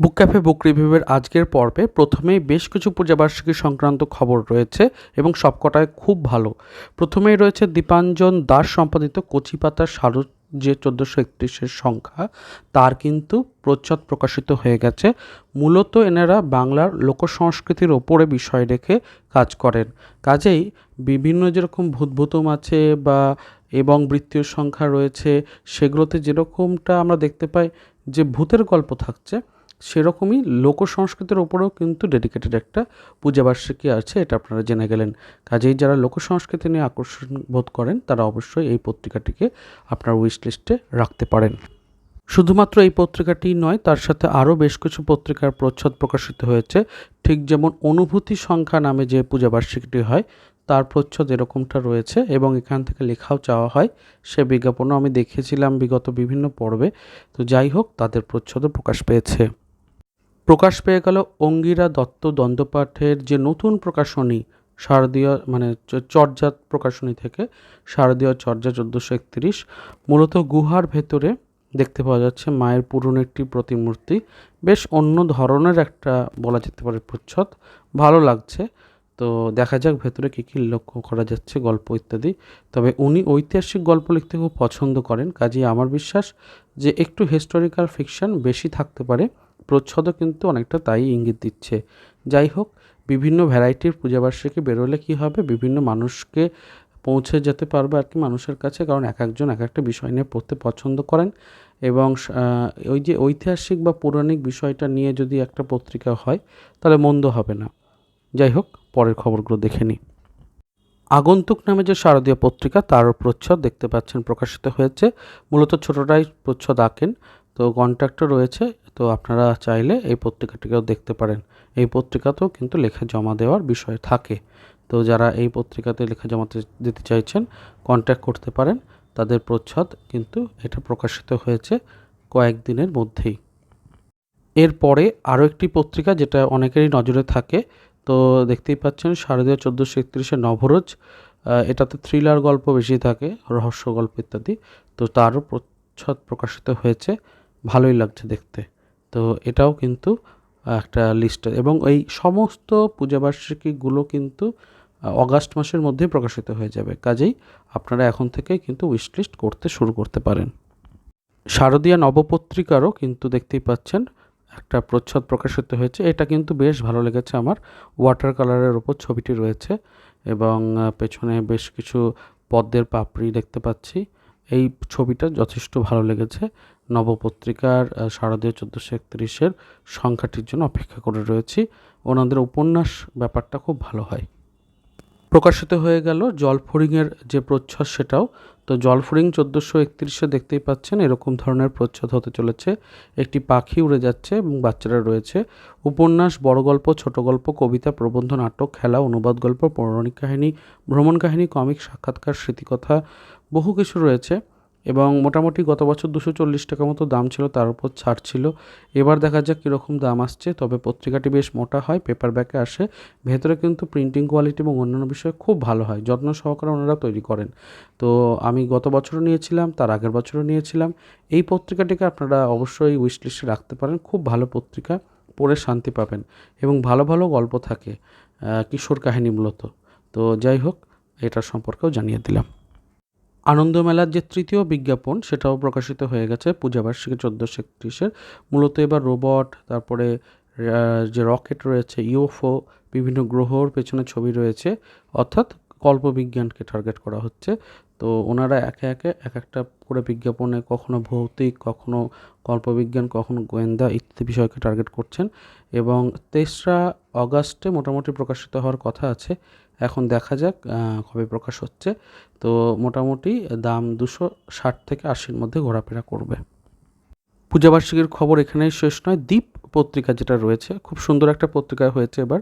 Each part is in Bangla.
বুক ক্যাফে বুক রিভিউয়ের আজকের পর্বে প্রথমেই বেশ কিছু পূজাবার্ষিকী সংক্রান্ত খবর রয়েছে এবং সবকটায় খুব ভালো। প্রথমেই রয়েছে দীপাঞ্জন দাস সম্পাদিত কচিপাতার শারদ যে চোদ্দোশো একত্রিশের সংখ্যা। তার কিন্তু প্রচ্ছদ প্রকাশিত হয়ে গেছে। মূলত এনারা বাংলার লোকসংস্কৃতির ওপরে বিষয় রেখে কাজ করেন। কাজেই বিভিন্ন যেরকম ভূতভূতম আছে বা এবং বৃত্তীয় সংখ্যা রয়েছে, সেগুলোতে যেরকমটা আমরা দেখতে পাই যে ভূতের গল্প থাকছে সেরকমই লোক সংস্কৃতির ওপরেও কিন্তু ডেডিকেটেড একটা পূজাবার্ষিকী আছে, এটা আপনারা জেনে গেলেন। কাজেই যারা লোক সংস্কৃতি নিয়ে আকর্ষণ বোধ করেন, তারা অবশ্যই এই পত্রিকাটিকে আপনার উইশ লিস্টে রাখতে পারেন। শুধুমাত্র এই পত্রিকাটি নয়, তার সাথে আরও বেশ কিছু পত্রিকার প্রচ্ছদ প্রকাশিত হয়েছে। ঠিক যেমন অনুভূতি সংখ্যা নামে যে পূজাবার্ষিকীটি হয়, তার প্রচ্ছদ এরকমটা রয়েছে এবং এখান থেকে লেখাও চাওয়া হয়। সে বিজ্ঞাপনও আমি দেখেছিলাম বিগত বিভিন্ন পর্বে। তো যাই হোক, তাদের প্রচ্ছদও প্রকাশ পেয়েছে। প্রকাশ পেয়ে গেল অঙ্গিরা দত্ত দ্বন্দ্বপাঠের যে নতুন প্রকাশনী, শারদীয় মানে চ- চর্যাত প্রকাশনী থেকে, শারদীয় চর্যা চোদ্দোশো একত্রিশ, মূলত গুহার ভেতরে দেখতে পাওয়া যাচ্ছে মায়ের পুরনো একটি প্রতিমূর্তি। বেশ অন্য ধরনের একটা বলা যেতে পারে প্রচ্ছদ। ভালো লাগছে। তো দেখা যাক ভেতরে কী কী লক্ষ্য করা যাচ্ছে, গল্প ইত্যাদি। তবে উনি ঐতিহাসিক গল্প লিখতে খুব পছন্দ করেন। কাজেই আমার বিশ্বাস যে একটু হিস্টোরিক্যাল ফিকশন বেশি থাকতে পারে। প্রচ্ছদও কিন্তু অনেকটা তাই ইঙ্গিত দিচ্ছে। যাই হোক, বিভিন্ন ভ্যারাইটির পূজাবার্ষিকী বেরোলে কী হবে? বিভিন্ন মানুষকে পৌঁছে যেতে পারবে আর কি মানুষের কাছে, কারণ এক একজন এক একটা বিষয় নিয়ে পড়তে পছন্দ করেন। এবং ওই যে ঐতিহাসিক বা পৌরাণিক বিষয়টা নিয়ে যদি একটা পত্রিকা হয়, তাহলে মন্দ হবে না। যাই হোক, পরের খবরগুলো দেখে নিই। আগন্তুক নামে যে শারদীয় পত্রিকা, তারও প্রচ্ছদ দেখতে পাচ্ছেন প্রকাশিত হয়েছে। মূলত ছোটরাই প্রচ্ছদ আঁকেন। তো কন্ট্যাক্টও রয়েছে, তো আপনারা চাইলে এই পত্রিকাটিকেও দেখতে পারেন। এই পত্রিকাতেও কিন্তু লেখা জমা দেওয়ার বিষয় থাকে। তো যারা এই পত্রিকাতে লেখা জমাতে দিতে চাইছেন কন্ট্যাক্ট করতে পারেন। তাদের প্রচ্ছদ কিন্তু এটা প্রকাশিত হয়েছে কয়েকদিনের মধ্যেই। এরপরে আরও একটি পত্রিকা যেটা অনেকেরই নজরে থাকে, তো দেখতেই পাচ্ছেন শারদীয় চোদ্দোশো একত্রিশে নভরোজ এটাতে থ্রিলার গল্প বেশি থাকে, রহস্য গল্প ইত্যাদি। তো তারও প্রচ্ছদ প্রকাশিত হয়েছে। ভালোই লাগছে দেখতে। তো এটাও কিন্তু একটা লিস্ট এবং এই সমস্ত পূজাবার্ষিকীগুলো কিন্তু অগাস্ট মাসের মধ্যেই প্রকাশিত হয়ে যাবে। কাজেই আপনারা এখন থেকেই কিন্তু উইশ লিস্ট করতে শুরু করতে পারেন। শারদীয়া নবপত্রিকারও কিন্তু দেখতেই পাচ্ছেন, একটা প্রচ্ছদ প্রকাশিত হয়েছে। এটা কিন্তু বেশ ভালো লেগেছে আমার। ওয়াটার কালারের ওপর ছবিটি রয়েছে এবং পেছনে বেশ কিছু পদ্মের পাপড়ি দেখতে পাচ্ছি। এই ছবিটা যথেষ্ট ভালো লেগেছে। নবপত্রিকার শারদীয় চোদ্দোশো একত্রিশের সংখ্যাটির জন্য অপেক্ষা করে রয়েছি। ওনাদের উপন্যাস ব্যাপারটা খুব ভালো হয়। প্রকাশিত হয়ে গেল জলফড়িংয়ের যে প্রচ্ছদ সেটাও। তো জলফড়িং চোদ্দোশো একত্রিশে দেখতেই পাচ্ছেন এরকম ধরনের প্রচ্ছদ হতে চলেছে। একটি পাখি উড়ে যাচ্ছে এবং বাচ্চারা রয়েছে। উপন্যাস, বড় গল্প, ছোট গল্প, কবিতা, প্রবন্ধ, নাটক, খেলা, অনুবাদ গল্প, পৌরাণিক কাহিনী, ভ্রমণ কাহিনী, কমিক, সাক্ষাৎকার, স্মৃতিকথা, বহু কিছু রয়েছে। এবং মোটামুটি গত বছর দুশো চল্লিশ টাকা মতো দাম ছিল, তার উপর ছাড় ছিল। এবার দেখা যাক কীরকম দাম আসছে, তবে পত্রিকাটি বেশ মোটা হয়, পেপার ব্যাকে আসে। ভেতরে কিন্তু প্রিন্টিং কোয়ালিটি এবং অন্যান্য বিষয় খুব ভালো হয়, যত্ন সহকারে ওনারা তৈরি করেন। তো আমি গত বছরও নিয়েছিলাম, তার আগের বছরও নিয়েছিলাম। এই পত্রিকাটিকে আপনারা অবশ্যই উইশ লিস্টে রাখতে পারেন, খুব ভালো পত্রিকা, পড়ে শান্তি পাবেন এবং ভালো ভালো গল্প থাকে কিশোর কাহিনী মূলত। তো যাই হোক, এটার সম্পর্কেও জানিয়ে দিলাম। আনন্দমেলার যে তৃতীয় বিজ্ঞাপন, সেটাও প্রকাশিত হয়ে গেছে পূজাবার্ষিকী চোদ্দোশো একত্রিশের। মূলত এবার রোবট, তারপরে যে রকেট রয়েছে, ইউএফও, বিভিন্ন গ্রহর পেছনে ছবি রয়েছে, অর্থাৎ কল্পবিজ্ঞানকে টার্গেট করা হচ্ছে। তো ওনারা একে একে এক একটা করে বিজ্ঞাপনে কখনো ভৌতিক, কখনো কল্পবিজ্ঞান, কখনো গোয়েন্দা ইত্যাদি বিষয়কে টার্গেট করছেন এবং তেসরা অগাস্টে মোটামুটি প্রকাশিত হওয়ার কথা আছে। এখন দেখা যাক কবে প্রকাশ হচ্ছে। তো মোটামুটি দাম দুশো ষাট থেকে আশির মধ্যে ঘোরাফেরা করবে। পূজাবার্ষিকীর খবর এখানেই শেষ নয়। দ্বীপ পত্রিকা যেটা রয়েছে, খুব সুন্দর একটা পত্রিকা হয়েছে এবার।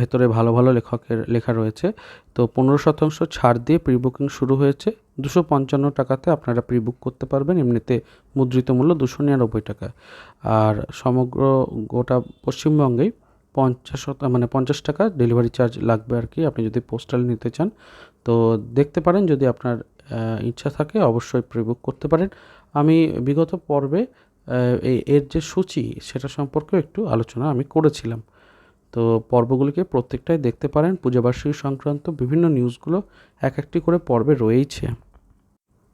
ভেতরে ভালো ভালো লেখকের লেখা রয়েছে। তো পনেরো শতাংশ ছাড় দিয়ে প্রি বুকিং শুরু হয়েছে। দুশো পঞ্চান্ন টাকাতে আপনারা প্রি বুক করতে পারবেন। এমনিতে মুদ্রিত মূল্য দুশো নিরানব্বই টাকা। আর সমগ্র গোটা পশ্চিমবঙ্গেই পঞ্চাশ মানে পঞ্চাশ টাকা ডেলিভারি চার্জ লাগবে আর কি। আপনি যদি পোস্টাল নিতে চান, তো দেখতে পারেন যদি আপনার ইচ্ছা থাকে অবশ্যই প্রি বুক করতে পারেন। আমি বিগত পর্বে এই- এর যে সূচি, সেটা সম্পর্কেও একটু আলোচনা আমি করেছিলাম। তো পর্বগুলিকে প্রত্যেকটাই দেখতে পারেন। পূজাবার্ষিকী সংক্রান্ত বিভিন্ন নিউজগুলো এক একটি করে পর্বে রয়েইছে।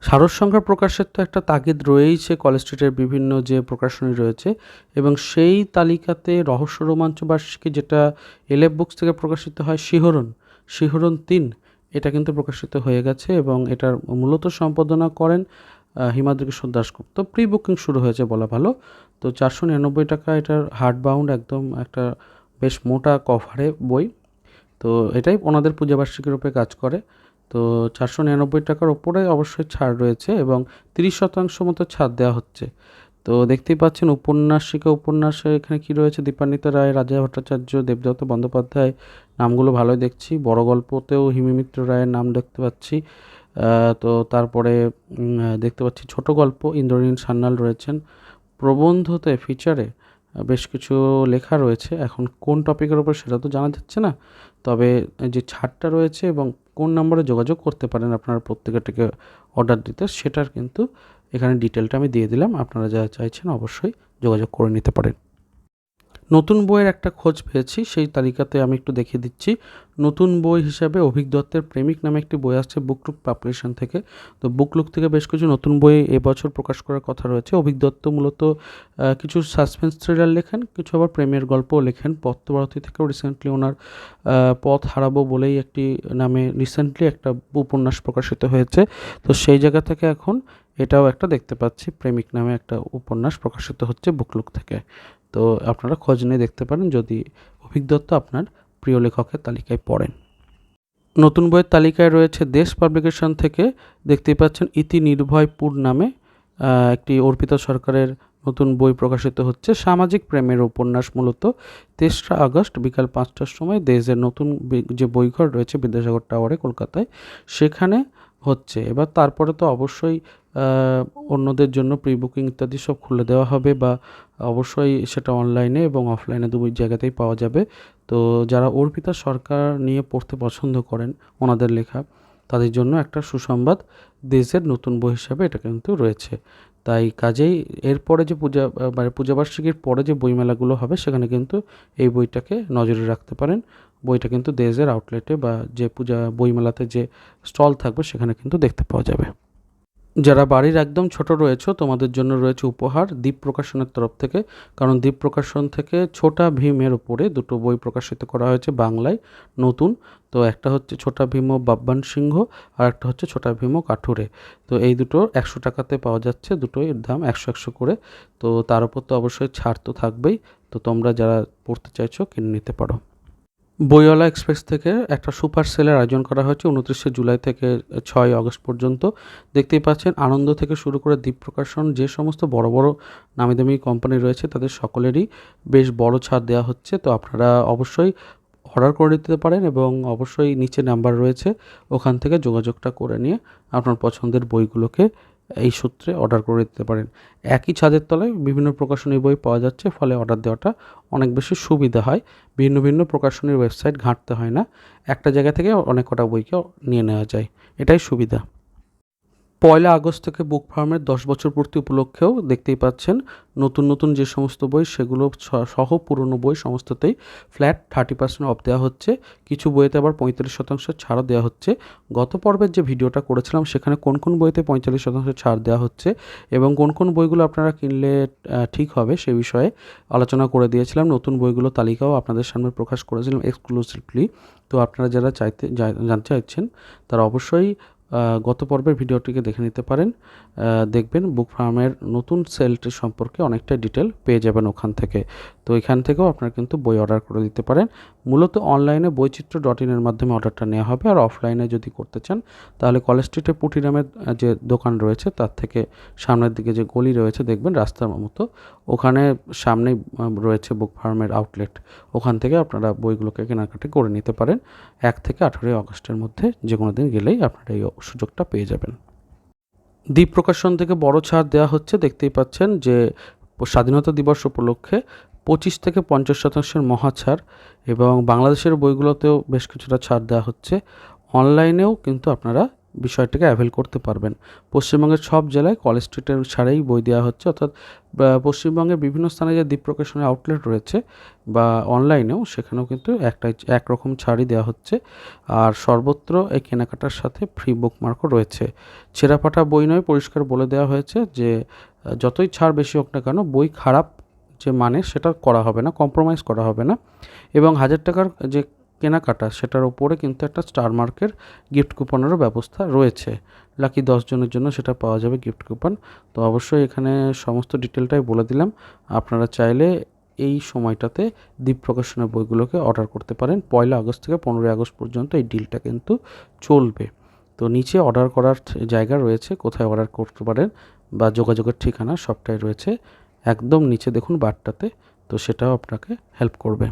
শারদ সংখ্যা প্রকাশের তো একটা তাগিদ রয়েইছে কলেজ স্ট্রিটের বিভিন্ন যে প্রকাশনী রয়েছে এবং সেই তালিকাতে রহস্য রোমাঞ্চ বার্ষিকী যেটা এলেফ বুকস থেকে প্রকাশিত হয় শিহরণ শিহরণ তিন এটা কিন্তু প্রকাশিত হয়ে গেছে এবং এটার মূলত সম্পাদনা করেন আহ, হিমাদ্রি কিশোর দাশগুপ্ত। প্রি বুকিং শুরু হয়েছে বলা ভালো। তো চারশো নিরানব্বই টাকা এটার হার্ড বাউন্ড একদম একটা বেশ মোটা কভারে বই। তো এটাই ওনাদের পূজাবার্ষিকীর উপরে কাজ করে। তো চারশো নিরানব্বই টাকার ওপরে অবশ্যই ছাড় রয়েছে এবং তিরিশ শতাংশ মতো ছাড় দেওয়া হচ্ছে। তো দেখতেই পাচ্ছেন উপন্যাসিকা, উপন্যাসে এখানে কি রয়েছে? দীপান্বিতা রায়, রাজা ভট্টাচার্য, দেবদত্ত বন্দ্যোপাধ্যায়, নামগুলো ভালোই দেখছি। বড় গল্পতেও হিমিমিত্র রায়ের নাম দেখতে পাচ্ছি। তো তারপরে দেখতে পাচ্ছি ছোট গল্প, ইন্দ্রনীল সান্যাল রয়েছেন। প্রবন্ধতে ফিচারে বেশ কিছু লেখা রয়েছে। এখন কোন টপিকের ওপর সেটা তো জানা যাচ্ছে না। তবে যে ছাড়টা রয়েছে এবং কোন নম্বরে যোগাযোগ করতে পারেন আপনারা প্রত্যেকটাকে অর্ডার দিতে, সেটার কিন্তু এখানে ডিটেলটা আমি দিয়ে দিলাম। আপনারা যা চাইছেন অবশ্যই যোগাযোগ করে নিতে পারেন। নতুন বইয়ের একটা খোঁজ পেয়েছি, সেই তালিকাতে আমি একটু দেখিয়ে দিচ্ছি। নতুন বই হিসাবে অভিক দত্তের প্রেমিক নামে একটি বই আসছে বুকলুক পাবলিকেশন থেকে। তো বুকলুক থেকে বেশ কিছু নতুন বই এবছর প্রকাশ করার কথা রয়েছে। অভিক দত্ত মূলত কিছু সাসপেন্স থ্রিলার লেখেন, কিছু আবার প্রেমের গল্পও লেখেন। পত্রভারতী থেকেও রিসেন্টলি ওনার পথ হারাবো বলেই একটি নামে রিসেন্টলি একটা উপন্যাস প্রকাশিত হয়েছে। তো সেই জায়গা থেকে এখন এটাও একটা দেখতে পাচ্ছি। প্রেমিক নামে একটা উপন্যাস প্রকাশিত হচ্ছে বুকলুক থেকে। তো আপনারা খোঁজ নিয়ে দেখতে পারেন যদি অভিজ্ঞত্ব আপনার প্রিয় লেখকের তালিকায় পড়েন। নতুন বইয়ের তালিকায় রয়েছে দেশ পাবলিকেশন থেকে দেখতেই পাচ্ছেন ইতি নির্ভয়পুর নামে একটি অর্পিতা সরকারের নতুন বই প্রকাশিত হচ্ছে। সামাজিক প্রেমের উপন্যাস মূলত তেসরা আগস্ট বিকাল পাঁচটার সময় দেশের নতুন যে বইঘর রয়েছে বিদ্যাসাগর টাওয়ারে কলকাতায়, সেখানে হচ্ছে। এবার তারপরে তো অবশ্যই অন্যদের জন্য প্রি বুকিং ইত্যাদি সব খুলে দেওয়া হবে বা অবশ্যই সেটা অনলাইনে এবং অফলাইনে দুই জায়গাতেই পাওয়া যাবে। তো যারা অর্পিতা সরকার নিয়ে পড়তে পছন্দ করেন ওনাদের লেখা, তাদের জন্য একটা সুসংবাদ, দেশের নতুন বই হিসাবে এটা কিন্তু রয়েছে। তাই কাজেই এরপরে যে পূজা মানে পূজাবার্ষিকীর পরে যে বইমেলাগুলো হবে, সেখানে কিন্তু এই বইটাকে নজরে রাখতে পারেন। বইটা কিন্তু দেজের আউটলেটে বা যে পূজা, বইমেলাতে যে স্টল থাকবে, সেখানে কিন্তু দেখতে পাওয়া যাবে। যারা বাড়ির একদম ছোট রয়েছে, তোমাদের জন্য রয়েছে উপহার দ্বীপ প্রকাশনের তরফ থেকে। কারণ দ্বীপ প্রকাশন থেকে ছোটা ভীমের উপরে দুটো বই প্রকাশিত করা হয়েছে বাংলায়, নতুন। তো একটা হচ্ছে ছোটা ভীম ও বাব্বান সিংহ, আর একটা হচ্ছে ছোটা ভীম কাঠুরে। তো এই দুটো একশো টাকাতে পাওয়া যাচ্ছে, দুটোই দাম একশো একশো করে। তো তার উপর তো অবশ্যই ছাড় তো থাকবেই। তো তোমরা যারা পড়তে চাইছো, কিনে নিতে পারো। বইওয়ালা এক্সপ্রেস থেকে একটা সুপার সেলের আয়োজন করা হয়েছে উনত্রিশে জুলাই থেকে ছয় আগস্ট পর্যন্ত। দেখতেই পাচ্ছেন, আনন্দ থেকে শুরু করে দ্বীপ প্রকাশন, যে সমস্ত বড় বড় নামি দামি কোম্পানি রয়েছে তাদের সকলেরই বেশ বড় ছাড় দেওয়া হচ্ছে। তো আপনারা অবশ্যই অর্ডার করে দিতে পারেন এবং অবশ্যই নিচে নাম্বার রয়েছে, ওখান থেকে যোগাযোগটা করে নিয়ে আপনার পছন্দের বইগুলোকে এই সূত্রে অর্ডার করে দিতে পারেন। একই ছাদের তলায় বিভিন্ন প্রকাশনী বই পাওয়া যাচ্ছে, ফলে অর্ডার দেওয়াটা অনেক বেশি সুবিধা হয়। ভিন্ন ভিন্ন প্রকাশনীর ওয়েবসাইট ঘাঁটতে হয় না। একটা জায়গা থেকে অনেক কটা বইকে নিয়ে নেওয়া যায়। এটাই সুবিধা। পয়লা আগস্ট থেকে বুক ফার্মের দশ বছর পূর্তি উপলক্ষেও দেখতেই পাচ্ছেন, নতুন নতুন যে সমস্ত বই সেগুলো সহ পুরনো বই সমস্ততেই ফ্ল্যাট থার্টি পার্সেন্ট অফ দেওয়া হচ্ছে। কিছু বইতে আবার পঁয়তাল্লিশ শতাংশ ছাড়ও দেওয়া হচ্ছে। গত পর্বের যে ভিডিওটা করেছিলাম, সেখানে কোন কোন বইতে পঁয়তাল্লিশ শতাংশ ছাড় দেওয়া হচ্ছে এবং কোন কোন বইগুলো আপনারা কিনলে ঠিক হবে সে বিষয়ে আলোচনা করে দিয়েছিলাম। নতুন বইগুলো তালিকাও আপনাদের সামনে প্রকাশ করেছিলাম এক্সক্লুসিভলি তো আপনারা যারা চাইতে জানতে চাইছেন, তারা অবশ্যই গত পর্বের ভিডিওটিকে দেখে নিতে পারেন। দেখবেন বুক ফার্মের নতুন সেলটি সম্পর্কে অনেকটা ডিটেল পেয়ে যাবেন ওখান থেকে। তো এখান থেকেও আপনারা কিন্তু বই অর্ডার করে দিতে পারেন। মূলত অনলাইনে বৈচিত্র্য ডট ইনের মাধ্যমে অর্ডারটা নেওয়া হবে। আর অফলাইনে যদি করতে চান, তাহলে কলেজ স্ট্রিটে পুটিরামের যে দোকান রয়েছে, তার থেকে সামনের দিকে যে গলি রয়েছে, দেখবেন রাস্তার মতো, ওখানে সামনেই রয়েছে বুক ফার্মের আউটলেট। ওখান থেকে আপনারা বইগুলোকে কেনাকাটি করে নিতে পারেন। এক থেকে আঠেরোই আগস্টের মধ্যে যে কোনো দিন গেলেই আপনারা এই সুযোগটা পেয়ে যাবেন। দ্বীপ প্রকাশন থেকে বড় ছাড় দেওয়া হচ্ছে, দেখতেই পাচ্ছেন যে স্বাধীনতা দিবস উপলক্ষে পঁচিশ থেকে পঞ্চাশ শতাংশের মহা ছাড় এবং বাংলাদেশের বইগুলোতেও বেশ কিছুটা ছাড় দেওয়া হচ্ছে। অনলাইনেও কিন্তু আপনারা বিষয়টাকে অ্যাভেল করতে পারবেন। পশ্চিমবঙ্গের সব জেলায় কলেজ স্ট্রিটের ছাড়েই বই দেওয়া হচ্ছে, অর্থাৎ পশ্চিমবঙ্গের বিভিন্ন স্থানে যে দ্বীপ প্রকাশনের আউটলেট রয়েছে বা অনলাইনেও সেখানেও কিন্তু একটাই, একরকম ছাড়ই দেওয়া হচ্ছে। আর সর্বত্র এই কেনাকাটার সাথে ফ্রি বুকমার্কও রয়েছে। ছেঁড়াপাটা বই নয়, পরিষ্কার বলে দেওয়া হয়েছে যে, যতই ছাড় বেশি হোক না কেন, বই খারাপ যে মানে সেটা করা হবে না কম্প্রোমাইজ করা হবে না। এবং হাজার টাকার যে কেনাকাটা, সেটার ওপরে কিন্তু একটা স্টার মার্কের গিফট কুপনেরও ব্যবস্থা রয়েছে। লাকি জনের জন্য সেটা পাওয়া যাবে গিফট কুপন তো অবশ্যই এখানে সমস্ত ডিটেলটাই বলে দিলাম। আপনারা চাইলে এই সময়টাতে দ্বীপ প্রকাশনের বইগুলোকে অর্ডার করতে পারেন। পয়লা আগস্ট থেকে পনেরোই আগস্ট পর্যন্ত এই ডিলটা কিন্তু চলবে। তো নিচে অর্ডার করার জায়গা রয়েছে, কোথায় অর্ডার করতে পারেন বা যোগাযোগের ঠিকানা সবটাই রয়েছে। একদম নিচে দেখুন বারটাতে, তো সেটাও আপনাকে হেল্প করবে।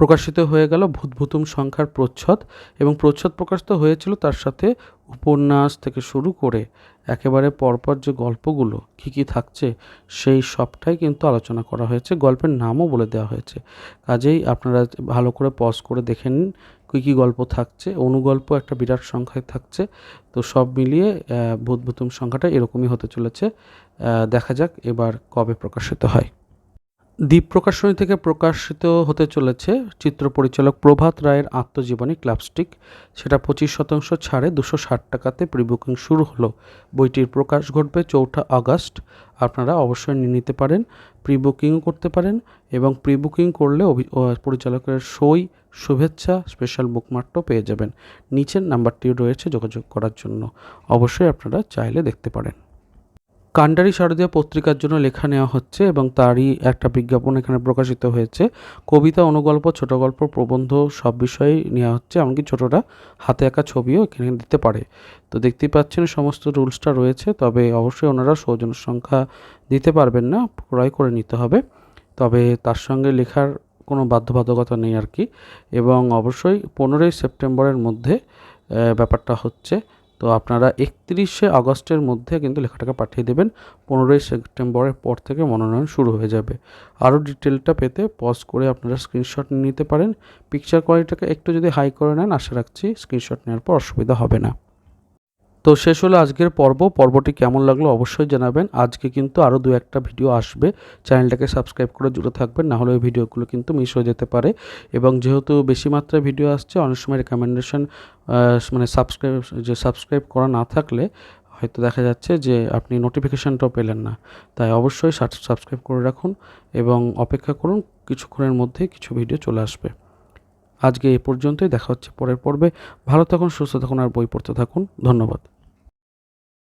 প্রকাশিত হয়ে গেল ভূতভূতুম সংখ্যার প্রচ্ছদ এবং প্রচ্ছদ প্রকাশিত হয়েছিল তার সাথে উপন্যাস থেকে শুরু করে একেবারে পরপর যে গল্পগুলো কী কী থাকছে সেই সবটাই কিন্তু আলোচনা করা হয়েছে। গল্পের নামও বলে দেওয়া হয়েছে। কাজেই আপনারা ভালো করে পজ করে দেখে নিন কী কী গল্প থাকছে। অনুগল্প একটা বিরাট সংখ্যায় থাকছে। তো সব মিলিয়ে ভূতভূতুম সংখ্যাটা এরকমই হতে চলেছে। দেখা যাক এবার কবে প্রকাশিত হয়। দ্বীপ প্রকাশনী থেকে প্রকাশিত হতে চলেছে চিত্র পরিচালক প্রভাত রায়ের আত্মজীবনী ক্লাবস্টিক সেটা পঁচিশ শতাংশ ছাড়ে দুশো ষাট টাকাতে প্রিবুকিং শুরু হলো। বইটির প্রকাশ ঘটবে চৌঠা আগস্ট। আপনারা অবশ্যই নিয়ে নিতে পারেন প্রি বুকিংও করতে পারেন এবং প্রি বুকিং করলে পরিচালকের সই, শুভেচ্ছা, স্পেশাল বুকমার্কটাও পেয়ে যাবেন। নিচের নাম্বারটি রয়েছে যোগাযোগ করার জন্য। অবশ্যই আপনারা চাইলে দেখতে পারেন। কান্ডারি শারদীয় পত্রিকার জন্য লেখা নেওয়া হচ্ছে এবং তারই একটা বিজ্ঞাপন এখানে প্রকাশিত হয়েছে। কবিতা, অনুগল্প, ছোট গল্প, প্রবন্ধ সব বিষয়েই নেওয়া হচ্ছে, এমনকি ছোটরা হাতে আঁকা ছবিও এখানে দিতে পারে। তো দেখতেই পাচ্ছেন, সমস্ত রুলসটা রয়েছে, তবে অবশ্যই ওনারা সৌজন্য সংখ্যা দিতে পারবেন না, ক্রয় করে নিতে হবে। তবে তার সঙ্গে লেখার কোনো বাধ্যবাধকতা নেই আর কি। এবং অবশ্যই পনেরোই সেপ্টেম্বরের মধ্যে ব্যাপারটা হচ্ছে তো আপনারা একত্রিশে আগস্টের মধ্যে কিন্তু লেখাটাকে পাঠিয়ে দেবেন, পনেরোই সেপ্টেম্বরের পর থেকে মনোনয়ন শুরু হয়ে যাবে। আরও ডিটেলটা পেতে পজ করে আপনারা স্ক্রিনশট নিতে পারেন। পিকচার কোয়ালিটিটাকে একটু যদি হাই করে নেন, আশা রাখছি স্ক্রিনশট নেওয়ার পর অসুবিধা হবে না। তো শেষ হলো আজকের পর্ব। পর্বটি কেমন লাগল অবশ্যই জানাবেন। আজকে কিন্তু আরও দু একটা ভিডিও আসবে। চ্যানেলটাকে সাবস্ক্রাইব করে জুড়ে থাকবেন, না হলে ওই ভিডিওগুলো কিন্তু মিস হয়ে যেতে পারে। এবং যেহেতু বেশি মাত্রায় ভিডিও আসছে, অনেক সময় রেকমেন্ডেশন মানে সাবস্ক্রাইব যে সাবস্ক্রাইব করা না থাকলে হয়তো দেখা যাচ্ছে যে আপনি নোটিফিকেশানটাও পেলেন না। তাই অবশ্যই সাবস্ক্রাইব করে রাখুন এবং অপেক্ষা করুন, কিছুক্ষণের মধ্যেই কিছু ভিডিও চলে আসবে। আজকে এ পর্যন্তই। দেখা হচ্ছে পরের পর্বে। ভালো থাকুন, সুস্থ থাকুন, আর বই পড়তে থাকুন। ধন্যবাদ।